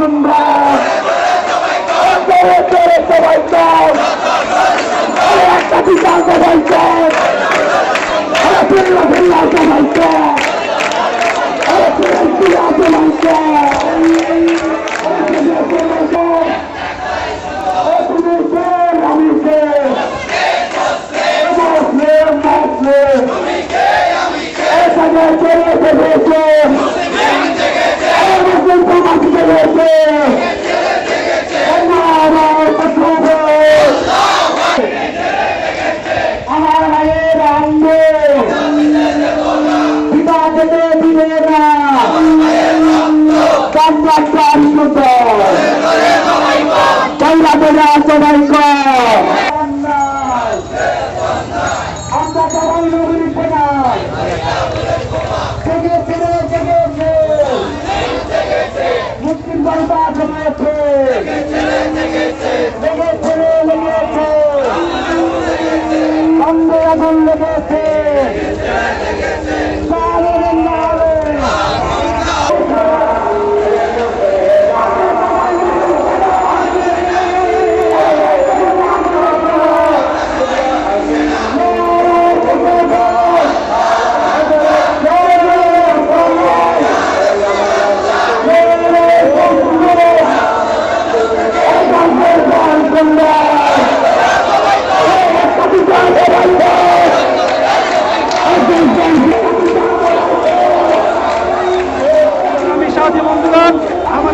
আমার কন্ট্রাক্টর শুদ্ধ কল্লা বেলা সবাই কর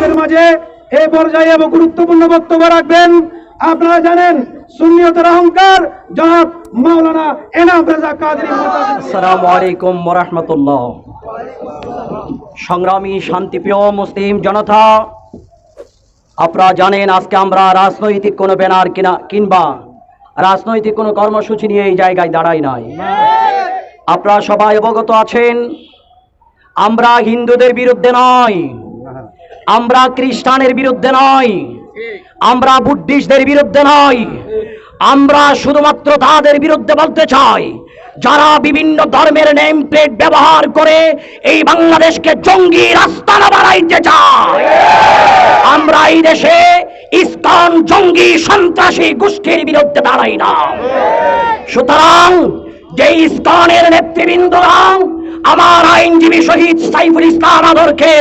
আমাদের মাঝে এই পর্যায়ে এবং গুরুত্বপূর্ণ বক্তব্য রাখবেন। আপনারা জানেন, সুন্নিয়তের অহংকার, জনাব মাওলানা এনাম রেজা কাদরি। আসসালামু আলাইকুম রহমতুল্লাহ। সংগ্রামী, শান্তিপ্রিয় মুসলিম জনতা, আপনারা জানেন আজকে আমরা রাজনৈতিক কোনো ব্যানার কিনা কিংবা রাজনৈতিক কোনো কর্মসূচি নিয়ে এই জায়গায় দাঁড়াই নাই। আপনারা সবাই অবগত আছেন, আমরা হিন্দুদের বিরুদ্ধে নয়। আমরা খ্রিস্টানের বিরুদ্ধে নয়। আমরা বুদ্ধিস্টদের বিরুদ্ধে নয়। আমরা শুধুমাত্র তাদের বিরুদ্ধে বলতে চাই, যারা বিভিন্ন ধর্মের নেম প্লেট ব্যবহার করে এই বাংলাদেশকে জঙ্গি রাস্তানা বাড়াইতে চায়। আমরা এই দেশে ইস্কন জঙ্গি সন্ত্রাসী গোষ্ঠীর বিরুদ্ধে দাঁড়াই না। সুতরাং যে ইস্কনের নেতৃবৃন্দরা আমার আইনজীবী শহীদ সাইফুল ইসলাম আদরকে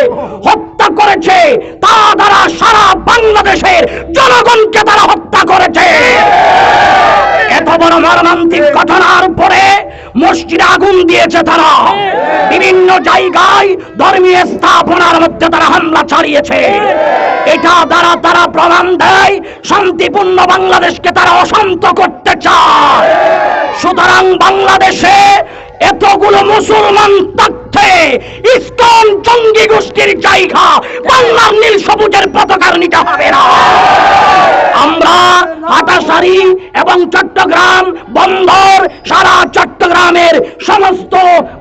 হত্যা করেছে, তা দ্বারা সারা বাংলাদেশের জনগণকে তারা হত্যা করেছে। এত বড় মর্মান্তিক ঘটনার পরে মসজিদে আগুন দিয়েছে তারা। বিভিন্ন জায়গায় ধর্মীয় স্থাপনার মধ্যে তারা হামলা চালিয়েছে। এটা দ্বারা তারা প্রমাণ দেয়, শান্তিপূর্ণ বাংলাদেশকে তারা অশান্ত করতে চায়। সুতরাং বাংলাদেশে এতগুলো মুসলমান থাকতে ইসকন জঙ্গি গোষ্ঠীর জায়গা বাংলার নীল সবুজের পতাকার নিতে হবে না। আমরা হাটাসারি এবং চট্টগ্রাম, বন্দর, সারা চট্টগ্রামের সমস্ত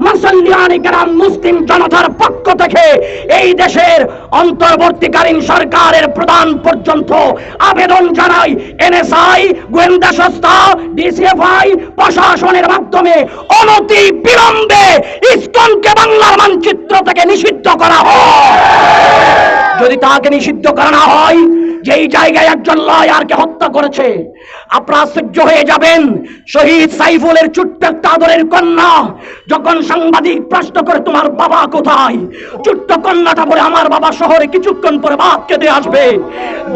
মুসলিয়ানি গ্রাম মুসলিম জনতার পক্ষ থেকে এই দেশের অন্তর্বর্তীকালীন সরকারের প্রধান পর্যন্ত এনএসআই, গোয়েন্দা সংস্থা, ডিসিএফআই প্রশাসনের মাধ্যমে অনতি বিলম্বে ইসকনকে বাংলার মানচিত্র থেকে নিষিদ্ধ করা হয়। যদি তাকে নিষিদ্ধ করা না হয় যেই জায়গায় একজন লয়ারকে হত্যা করেছে, আপনারা আশ্চর্য হয়ে যাবেন। শহীদ সাইফুলের ছোট্ট একটা আদরের কন্যা, যখন সাংবাদিক প্রশ্ন করে, তোমার বাবা কোথায়? ছোট্ট কন্যাটা বলে, আমার বাবা শহরে কিছুক্ষণ পরে ভাত খেতে আসবে।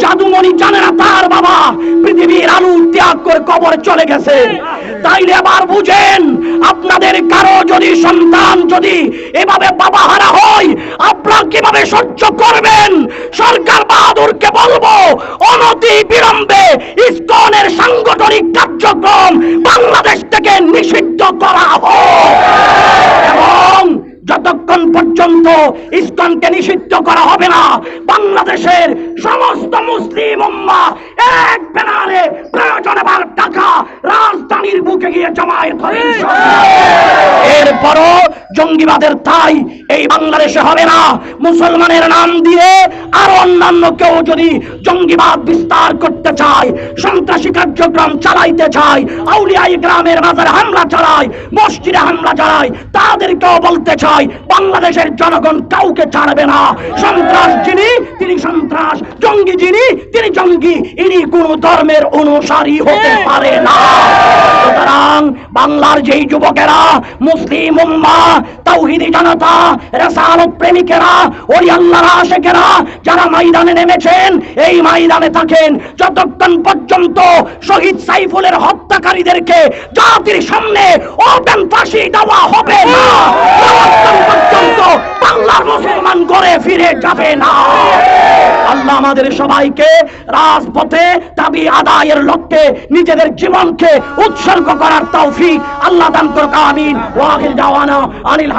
জাদুমণি জানে না তার বাবা পৃথিবীর আলু ত্যাগ করে কবরে চলে গেছে। তাইলে এবার বুঝেন, আপনাদের কারও যদি সন্তান যদি এভাবে বাবা হারা হয় কীভাবে সহ্য করবেন? সরকার বাহাদুরকে বলব অনতি বিলম্বে ইসকনের সাংগঠনিক কার্যক্রম বাংলাদেশ থেকে নিষিদ্ধ করা হোক। এবং যতক্ষণ পর্যন্ত ইসকনকে নিষিদ্ধ করা হবে না বাংলাদেশের সমস্ত মুসলিম উম্মা এক ব্যানার পারে প্রয়োজন এবার টাকা রাজধানীর বুকে গিয়ে জমায়েত হবে এরপরও জঙ্গিবাদের তাই এই বাংলাদেশে হবে না। মুসলমানের নাম দিয়ে আর অন্যান্য কেউ যদি জঙ্গিবাদ বিস্তার করতে চায়, সন্ত্রাসী কার্যক্রম চালাইতে চায়, আউলিয়াই গ্রামের বাজারে হামলা চালায়, মসজিদে হামলা চালায়, তাদেরকেও বলতে চাই বাংলাদেশের জনগণ কাউকে ছাড়বে না। সন্ত্রাস যিনি, তিনি সন্ত্রাস। জঙ্গি যিনি, তিনি জঙ্গি। ইনি কোন ধর্মের অনুসারী হতে পারে না। সুতরাং বাংলার যেই যুবকেরা, মুসলিম উম্মা জনতা প্রেমিকেরা ওই আশেকেরা যারা নেমেছেন, এই থাকেন, যতক্ষণ পর্যন্ত শহীদ সাইফুলের হত্যাকারীদেরকে জাতির সামনে ওপেন ফাঁসি দেওয়া হবে না পর্যন্ত বাংলার মুসলমান ফিরে যাবে না। আল্লাহ আমাদের সবাইকে রাজপথে দাবি আদায়ের লক্ষ্যে নিজেদের জীবনকে উৎসর্গ করার তৌফিক আল্লাহ দান আমিন। ওয়াহির দাওয়ানা আনিল